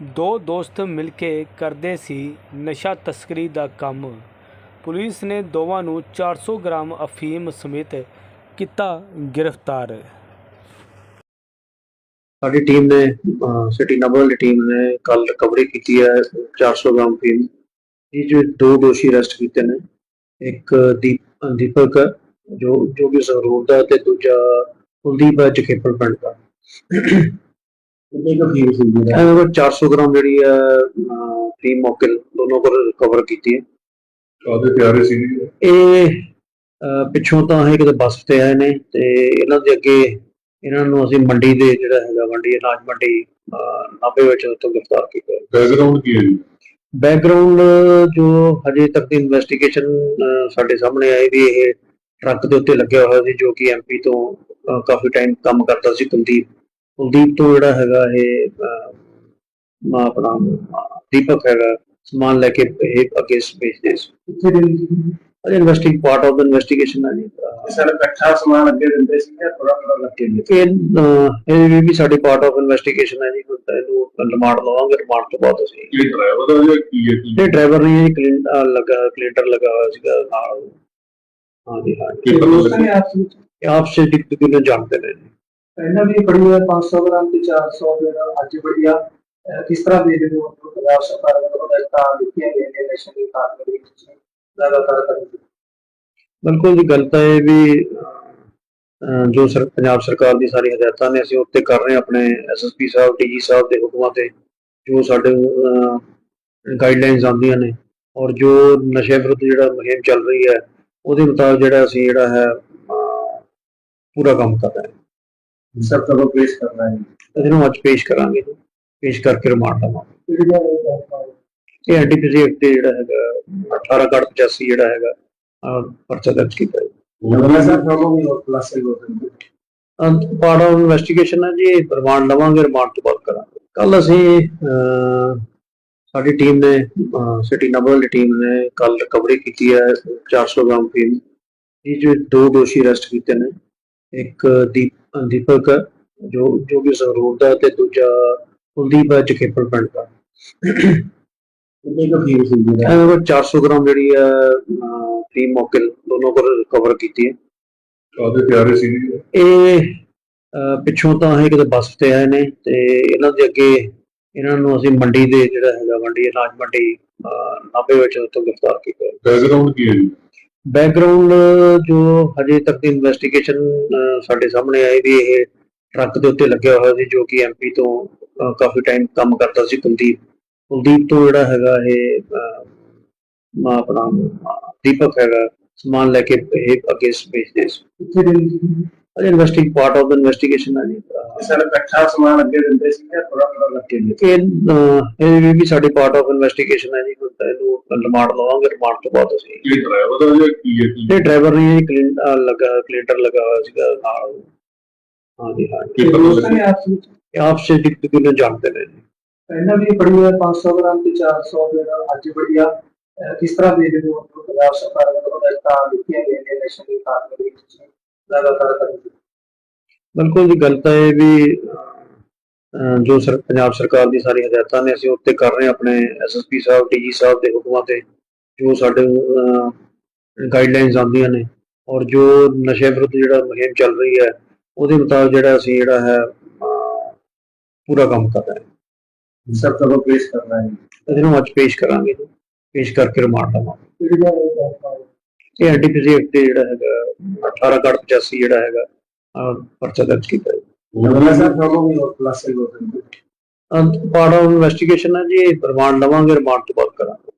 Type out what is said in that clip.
ਦੋ ਦੋਸਤ ਮਿਲ ਕੇ ਕਰਦੇ ਸੀ ਨਸ਼ਾ ਤਸਕਰੀ ਦਾ ਕੰਮ। ਪੁਲਿਸ ਨੇ ਦੋਵਾਂ ਨੂੰ 400 ਗ੍ਰਾਮ ਅਫੀਮ ਸਮੇਤ ਕੀਤਾ ਗ੍ਰਿਫਤਾਰ। ਸਾਡੀ ਟੀਮ ਨੇ ਸਿਟੀ ਨੰਬਰ ਦੀ ਟੀਮ ਨੇ ਕੱਲ ਰਿਕਵਰੀ ਕੀਤੀ ਹੈ 400 ਗ੍ਰਾਮ ਅਫੀਮ। ਇਹ ਜੋ ਦੋ ਦੋਸ਼ੀ ਅਰੈਸਟ ਕੀਤੇ ਨੇ, ਇੱਕ ਦੀਪਕ ਜੋ ਜੋ ਕਿ ਸੰਗਰੂਰ ਦਾ ਤੇ ਦੂਜਾ ਕੁਲਦੀਪ ਹੈ ਜਖੇਪਲ ਪਿੰਡ ਦਾ। ਕਿੰਨੇ ਕੁ ਫੀਮ ਸੀ ਇਹਨਾਂ ਕੋਲ 400 ਗ੍ਰਾਮ ਜਿਹੜੀ ਹੈ ਫੀਮ ਮੌਕੇ ਦੋਨੋਂ ਕੋਲ ਰਿਕਵਰ ਕੀਤੀ ਹੈ। ਕਾਦੇ ਪਿਆਰੇ ਸੀ? ਜੀ ਇਹ ਅਹ, ਪਿੱਛੋਂ ਤਾਂ ਇਹ ਕਿਤੇ ਬੱਸ ਤੇ ਆਏ ਨੇ ਤੇ ਇਹਨਾਂ ਦੇ ਅੱਗੇ ਇਹਨਾਂ ਨੂੰ ਅਸੀਂ ਮੰਡੀ ਦੇ ਜਿਹੜਾ ਹੈਗਾ ਮੰਡੀ ਅਨਾਜ ਮੰਡੀ ਅਹ, ਨਾਭੇ ਵਿੱਚ ਉੱਥੋਂ ਗ੍ਰਿਫਤਾਰ ਕੀਤਾ ਬੈਕਗ੍ਰਾਉਂਡ ਕੀ ਹੈ ਜੀ? ਬੈਕਗ੍ਰਾਉਂਡ ਜੋ ਹਜੇ ਤੱਕ ਦੀ ਇਨਵੈਸਟੀਗੇਸ਼ਨ ਸਾਡੇ ਸਾਹਮਣੇ ਆਈ ਵੀ ਇਹ ਟਰੱਕ ਦੇ ਉੱਤੇ ਲੱਗਿਆ ਹੋਇਆ ਸੀ ਜੋ ਕਿ ਐਮਪੀ ਤੋਂ ਅਹ, ਕਾਫੀ ਟਾਈਮ ਕੰਮ ਕਰਦਾ ਸੀ ਕੁਲਦੀਪ। ਕੁਲਦੀਪ ਤੋਂ ਜਿਹੜਾ ਹੈਗਾ ਇਹ ਮਾ ਆਪਣਾ ਦੀਪਕ ਹੈਗਾ ਸਮਾਨ ਲੈ ਕੇ ਇਹ ਅੱਗੇ ਵੇਚਦੇ ਸੀ। ਅਜੇ ਇਨਵੈਸਟਿੰਗ ਪਾਰਟ ਆਫ ਦਾ ਇਨਵੈਸਟੀਗੇਸ਼ਨ ਹੈ ਜੀ। ਸਰ ਇਕੱਠਾ ਸਮਾਨ ਅੱਗੇ ਦਿੰਦੇ ਸੀ ਜਾਂ ਥੋੜਾ ਥੋੜਾ ਲੱਗੇ ਇਹ ਇਹ ਵੀ- ਵੀ ਸਾਡੇ ਪਾਰਟ ਆਫ ਇਨਵੈਸਟੀਗੇਸ਼ਨ ਹੈ ਜੀ। ਕੋਈ ਤਾਂ ਇਹਨੂੰ ਰਿਮਾਂਡ ਲਵਾਂਗੇ ਰਿਮਾਂਡ ਤੋਂ ਬਾਅਦ ਅਸੀਂ ਇਹ ਡਰਾਈਵਰ ਦਾ ਜਾਂ ਕੀ ਹੈ? ਕੀ ਇਹ ਡਰਾਈਵਰ ਨੇ ਜੀ ਕਲੀਨ ਲੱਗਾ ਕਲੀਨਰ ਲੱਗਾ ਹੋਇਆ ਸੀਗਾ ਨਾਲ। ਹਾਂਜੀ ਹਾਂਜੀ। ਕੀ ਪਤਾ ਦੋਸਤਾਂ ਨੇ ਆਪਸ ਵਿੱਚ? ਇਹ ਆਪਸ ਵਿੱਚ ਦੂਜੇ ਨੂੰ ਜਾਣਦੇ ਨੇ ਜੀ। ਪਹਿਲਾਂ ਵੀ ਬੜੀ ਹੋਇਆ 500 ਗ੍ਰਾਮ ਤੇ 400 ਗ੍ਰਾਮ ਅੱਜ ਬੜੀਆ ਕਿਸ ਤਰ੍ਹਾਂ ਦੇ ਦੇ ਹੋ ਪੰਜਾਬ ਸਰਕਾਰ ਵੱਲੋਂ ਹਦਾਇਤਾਂ ਦਿੱਤੀਆਂ ਗਈਆਂ ਨੇ, ਨਸ਼ੇ ਦੀ ਕਾਰਵਾਈ ਵਿੱਚ ਲਗਾਤਾਰ ਕਰ ਬਿਲਕੁਲ ਜੀ, ਗੱਲ ਤਾਂ ਇਹ ਵੀ ਜੋ ਸਰ, ਪੰਜਾਬ ਸਰਕਾਰ ਦੀ ਸਾਰੀ ਹਦਾਇਤਾਂ ਨੇ, ਅਸੀਂ ਉੱਤੇ ਕਰ ਰਹੇ ਆਪਣੇ ਐਸਐਸਪੀ ਸਾਹਿਬ ਡੀਜੀ ਸਾਹਿਬ ਦੇ ਹੁਕਮਾਂ ਤੇ, ਜੋ ਸਾਡੇ ਗਾਈਡਲਾਈਨਸ ਆਉਂਦੀਆਂ ਨੇ। ਔਰ ਜੋ ਨਸ਼ੇ ਵਿਰੁੱਧ ਜਿਹੜਾ ਮੁਹਿੰਮ ਚੱਲ ਰਹੀ ਹੈ, ਉਹਦੇ ਮੁਤਾਬਕ ਜਿਹੜਾ ਅਸੀਂ ਜਿਹੜਾ ਹੈ ਪੂਰਾ ਕੰਮ ਕਰ ਰਹੇ ਹਾਂ। ਸਭ ਤੋਂ ਪੇਸ਼ ਕਰਨਾ ਹੈ। ਇਹਨੂੰ ਅੱਜ ਪੇਸ਼ ਕਰਾਂਗੇ ਜੀ। ਪੇਸ਼ ਕਰਕੇ ਰਿਮਾਂਡ ਲਵਾਂਗੇ ਇਹ ਐਨਡੀਪੀਸੀ ਐਕਟ ਤੇ ਜਿਹੜਾ ਹੈਗਾ 1885 ਜਿਹੜਾ ਹੈਗਾ ਪਰਚਾ ਦਰਜ ਕੀਤਾ ਹੈ। ਸਰ ਹੋਰ ਪਲੱਸ ਹੀ ਹੋ ਜਾਂਦਾ ਪਾਰਟ ਆਫ ਇਨਵੈਸਟੀਗੇਸ਼ਨ ਹੈ ਜੀ ਰਿਮਾਂਡ ਲਵਾਂਗੇ ਰਿਮਾਂਡ ਤੋਂ ਬਾਅਦ ਕਰਾਂਗੇ। ਕੱਲ ਅਸੀਂ ਸਾਡੀ ਟੀਮ ਨੇ ਸਿਟੀ ਨੰਬਰ ਦੀ ਟੀਮ ਨੇ ਕੱਲ ਰਿਕਵਰੀ ਕੀਤੀ ਹੈ 400 ਗ੍ਰਾਮ ਫੀਮ ਇਹ ਜੋ ਦੋ ਦੋਸ਼ੀ ਅਰੈਸਟ ਕੀਤੇ ਨੇ ਇੱਕ ਦੀਪ ਦੀਪਕ ਹੈ, ਜੋ ਜੋ ਕਿ ਸੰਗਰੂਰ ਦਾ ਤੇ ਦੂਜਾ ਕੁਲਦੀਪ ਹੈ ਜਖੇਪਲ ਪਿੰਡ ਦਾ ਕਿੰਨੇ ਕੁ ਫੀਮ ਸੀ ਜੀ ਇਹਨਾਂ ਕੋਲ 400 ਗ੍ਰਾਮ ਜਿਹੜੀ ਹੈ ਫੀਮ ਮੌਕੇ ਦੋਨੋਂ ਕੋਲ ਰਿਕਵਰ ਕੀਤੀ ਹੈ। ਕਾਦੇ ਪਿਆਰੇ ਸੀ ਇਹ ਪਿੱਛੋਂ ਤਾਂ ਇਹ ਕਿਤੇ ਬੱਸ ਤੇ ਆਏ ਨੇ ਤੇ ਇਹਨਾਂ ਦੇ ਅੱਗੇ ਇਹਨਾਂ ਨੂੰ ਅਸੀਂ ਮੰਡੀ ਦੇ ਜਿਹੜਾ ਹੈਗਾ ਮੰਡੀ ਅਨਾਜ ਮੰਡੀ ਨਾਭੇ ਵਿੱਚ ਉੱਥੋਂ ਗ੍ਰਿਫਤਾਰ ਕੀਤਾ। ਬੈਕਗ੍ਰਾਉਂਡ ਕੀ ਹੈ ਜੀ? ਬੈਕਗ੍ਰਾਉਂਡ ਜੋ ਹਜੇ ਤੱਕ ਦੀ ਇਨਵੈਸਟੀਗੇਸ਼ਨ ਸਾਡੇ ਸਾਹਮਣੇ ਆਈ ਵੀ ਇਹ ਟਰੱਕ ਦੇ ਉੱਤੇ ਲੱਗਿਆ ਹੋਇਆ ਸੀ, ਜੋ ਕਿ ਐਮਪੀ ਤੋਂ ਕਾਫੀ ਟਾਈਮ ਕੰਮ ਕਰਦਾ ਸੀ ਕੁਲਦੀਪ। ਕੁਲਦੀਪ ਤੋਂ ਜਿਹੜਾ ਹੈਗਾ ਇਹ ਮਾ ਆਪਣਾ ਦੀਪਕ ਹੈਗਾ, ਸਮਾਨ ਲੈ ਕੇ ਇਹ ਅੱਗੇ ਵੇਚਦੇ ਸੀ। ਅਜੇ ਇਨਵੈਸਟਿੰਗ ਪਾਰਟ ਆਫ ਦਾ ਇਨਵੈਸਟੀਗੇਸ਼ਨ ਹੈ ਜੀ। ਸਰ ਇਕੱਠਾ ਸਮਾਨ ਅੱਗੇ ਦਿੰਦੇ ਸੀ ਜਾਂ ਥੋੜਾ ਥੋੜਾ ਲੱਗੇ ਇਹ ਇਹ ਵੀ- ਵੀ ਸਾਡੇ ਪਾਰਟ ਆਫ ਇਨਵੈਸਟੀਗੇਸ਼ਨ ਹੈ ਜੀ। ਕੋਈ ਤਾਂ ਇਹਨੂੰ ਰਿਮਾਂਡ ਲਵਾਂਗੇ ਰਿਮਾਂਡ ਤੋਂ ਬਾਅਦ ਅਸੀਂ ਇਹ ਡਰਾਈਵਰ ਦਾ ਜਾਂ ਕੀ ਹੈ? ਕੀ ਇਹ ਡਰਾਈਵਰ ਨੇ ਜੀ ਕਲੀਨ ਲੱਗਾ ਕਲੀਨਰ ਲੱਗਾ ਹੋਇਆ ਸੀਗਾ ਨਾਲ। ਹਾਂਜੀ ਹਾਂਜੀ ਕੀ ਪਤਾ ਦੋਸਤਾਂ ਲੱਗਿਆ ਨੇ ਆਪਸ ਵਿੱਚ ਇਹ ਆਪਸ ਵਿੱਚ ਇੱਕ ਦੂਜੇ ਨੂੰ ਜਾਣਦੇ ਨੇ ਜੀ। ਪਹਿਲਾਂ ਵੀ ਬੜੀ ਹੋਇਆ 500 ਗ੍ਰਾਮ ਤੇ 400 ਗ੍ਰਾਮ ਅੱਜ ਬੜੀਆ ਕਿਸ ਤਰ੍ਹਾਂ ਦੇ ਦੇ ਹੋ ਪੰਜਾਬ ਸਰਕਾਰ ਵੱਲੋਂ ਹਦਾਇਤਾਂ ਦਿੱਤੀਆਂ ਗਈਆਂ ਨੇ ਨਸ਼ੇ ਦੀ ਕਾਰਵਾਈ ਵਿੱਚ ਲਗਾਤਾਰ ਬਿਲਕੁਲ ਜੀ ਗੱਲ ਤਾਂ ਇਹ ਵੀ ਜੋ ਸਰ ਪੰਜਾਬ ਸਰਕਾਰ ਦੀ ਸਾਰੀ ਹਦਾਇਤਾਂ ਨੇ ਅਸੀਂ ਉੱਤੇ ਕਰ ਰਹੇ ਆਪਣੇ ਐਸਐਸਪੀ ਸਾਹਿਬ ਡੀਜੀ ਸਾਹਿਬ ਦੇ ਹੁਕਮਾਂ ਤੇ ਜੋ ਸਾਡੇ ਗਾਈਡਲਾਈਨਸ ਆਉਂਦੀਆਂ ਨੇ ਔਰ ਜੋ ਨਸ਼ੇ ਵਿਰੁੱਧ ਜਿਹੜਾ ਮੁਹਿੰਮ ਚੱਲ ਰਹੀ ਹੈ ਉਹਦੇ ਮੁਤਾਬਕ ਜਿਹੜਾ ਅਸੀਂ ਜਿਹੜਾ ਹੈ ਪੂਰਾ ਕੰਮ ਕਰ ਰਹੇ ਹਾਂ। ਸਭ ਤੋਂ ਪੇਸ਼ ਕਰਨਾ ਹੈ? ਇਹਨੂੰ ਅੱਜ ਪੇਸ਼ ਕਰਾਂਗੇ ਜੀ। ਪੇਸ਼ ਕਰਕੇ ਰਿਮਾਂਡ ਲਵਾਂਗੇ। ਇਹ ਐਨਡੀਪੀਸੀ ਐਕਟ ਤੇ ਜਿਹੜਾ ਹੈਗਾ 1885 ਜਿਹੜਾ ਹੈਗਾ ਅਹ, ਪਰਚਾ ਦਰਜ ਕੀਤਾ ਹੈ ਪਾਰਟ ਆਫ ਇਨਵੈਸਟੀਗੇਸ਼ਨ ਹੈ ਜੀ ਰਿਮਾਂਡ ਲਵਾਂਗੇ ਰਿਮਾਂਡ ਤੋਂ ਬਾਅਦ ਕਰਾਂਗੇ।